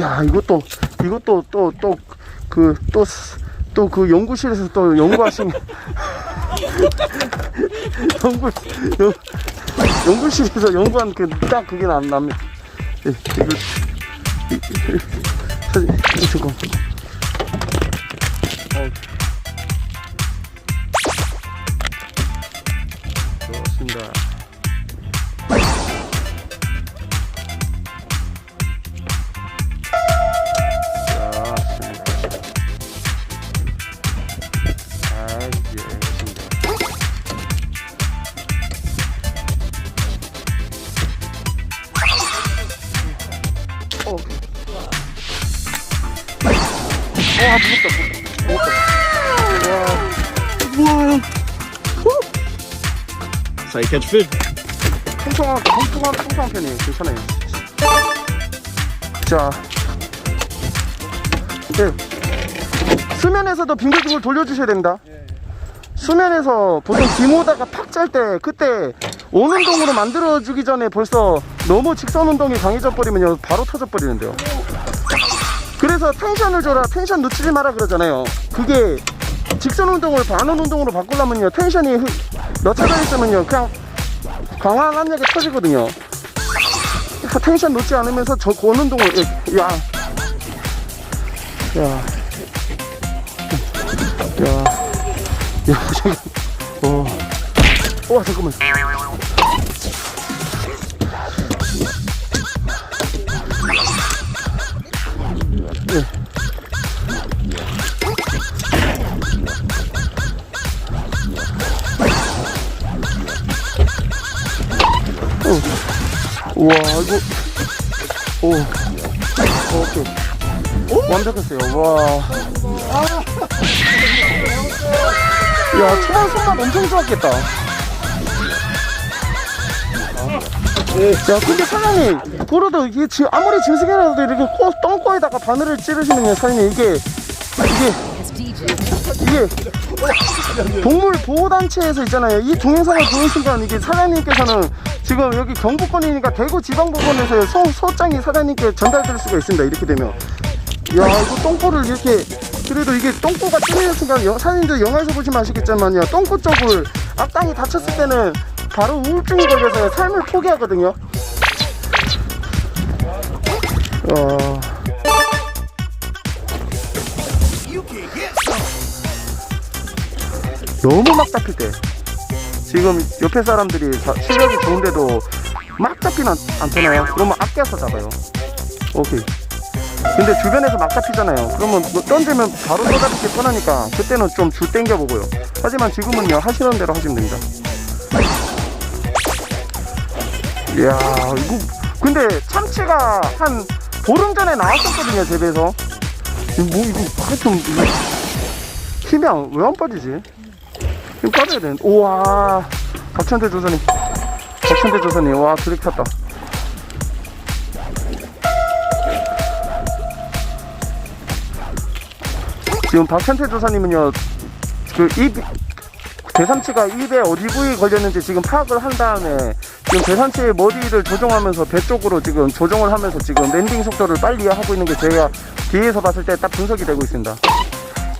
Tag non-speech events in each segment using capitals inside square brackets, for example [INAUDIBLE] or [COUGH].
야 이것도 이것도 또 또 그 또 또 그 연구실에서 또 연구하신 [LAUGHS] 연구 연, 연구실에서 연구한 그 딱 그게 남 남네. 예, 이거 사진 이 잠깐. 어. 좋습니다. 어. 와, 무섭다, 무섭다. 무섭다. 와. 우와. So you catch fish. 통통한, 통통한, 통통한 편이에요. 괜찮아요. 자. 네. 수면에서도 빙글빙글 돌려주셔야 됩니다. 수면에서 보통 기모다가 팍 짤 때 그때 오운동으로 만들어주기 전에 벌써 너무 직선 운동이 강해져 버리면요 바로 터져 버리는데요. 그래서 텐션을 줘라 텐션 놓치지 마라 그러잖아요. 그게 직선 운동을 반원 운동으로 바꾸려면요 텐션이 흐- 넣쳐져 있으면요 그냥 강한 압력이 터지거든요. 텐션 놓지 않으면서 저 고운 운동을 예, 야, 야, 야, 야, 잠깐, 어, 와 잠깐만. 예. 우와 이거. 오. 어, 오케이 완벽했어요. 와 야 초반 손맛 엄청 좋았겠다 야 근데 사장님 그래도 이게 지- 아무리 짐승이라도 이렇게 코 똥꼬에다가 바늘을 찌르시면 사장님 이게 이게 이게 동물 보호단체에서 있잖아요. 이 동영상을 보는 순간 이게 사장님께서는 지금 여기 경북권이니까 대구 지방법원에서 소, 소장이 사장님께 전달될 수가 있습니다. 이렇게 되면. 야, 이거 똥꼬를 이렇게, 그래도 이게 똥꼬가 찔리는 순간, 여- 사장님들 영화에서 보시면 아시겠지만요. 똥꼬 쪽을 악당이 다쳤을 때는 바로 우울증이 걸려서 삶을 포기하거든요. 어... 너무 막 잡힐 때 지금 옆에 사람들이 자- 실력이 좋은데도 막 잡히는 않- 않잖아요 그러면 아껴서 잡아요 오케이 근데 주변에서 막 잡히잖아요. 그러면 뭐 던지면 바로 또 잡히기 뻔하니까 그때는 좀 줄 땡겨 보고요. 하지만 지금은요 하시는 대로 하시면 됩니다. 이야 이거 근데 참치가 한 보름 전에 나왔었거든요 제 배에서. 이거 뭐 이거 하여튼 이거 힘이 왜 안 빠지지? 힘 빠져야 되는데. 우와 박천대 조선님 박천대 조선님 와 드랙 탔다 지금 박천태 조사님은요 그 입 대삼치가 입에 어디 부위 걸렸는지 지금 파악을 한 다음에 지금 대삼치의 머리를 조정하면서 배 쪽으로 지금 조정을 하면서 지금 랜딩 속도를 빨리 하고 있는 게 제가 뒤에서 봤을 때 딱 분석이 되고 있습니다.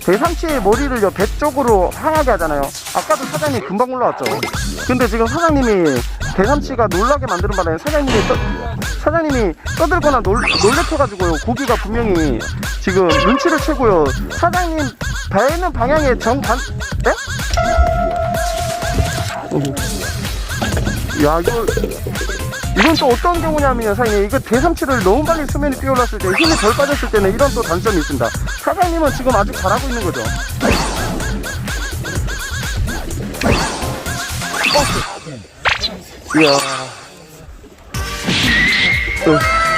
대삼치의 머리를요 배 쪽으로 향하게 하잖아요. 아까도 사장님 금방 올라왔죠. 근데 지금 사장님이 대삼치가 놀라게 만드는 바람에 사장님이 떠, 사장님이 떠들거나 놀, 놀래켜가지고요 고기가 분명히 지금 눈치를 채고요. 사장님 배 있는 방향에 정반 네? 야 이거 이건 또 어떤 경우냐면요 사장님 이거 대삼치를 너무 빨리 수면이 뛰어올랐을 때 힘이 덜 빠졌을 때는 이런 또 단점이 있습니다 사장님은 지금 아주 잘하고 있는 거죠 어. 이야 to